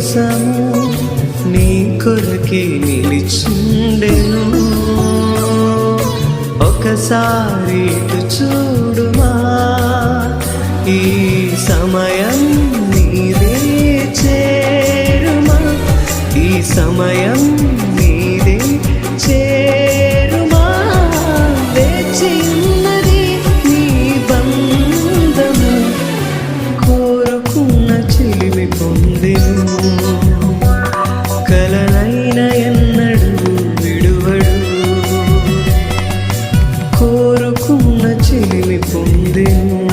కోసము నీ కొరకే నిలిచిండెను. ఒకసారి చూడుమా ఈ సమయం నీదే చేరుమా ఈ సమయం కోరుకున్న చెలిమి పొందెను.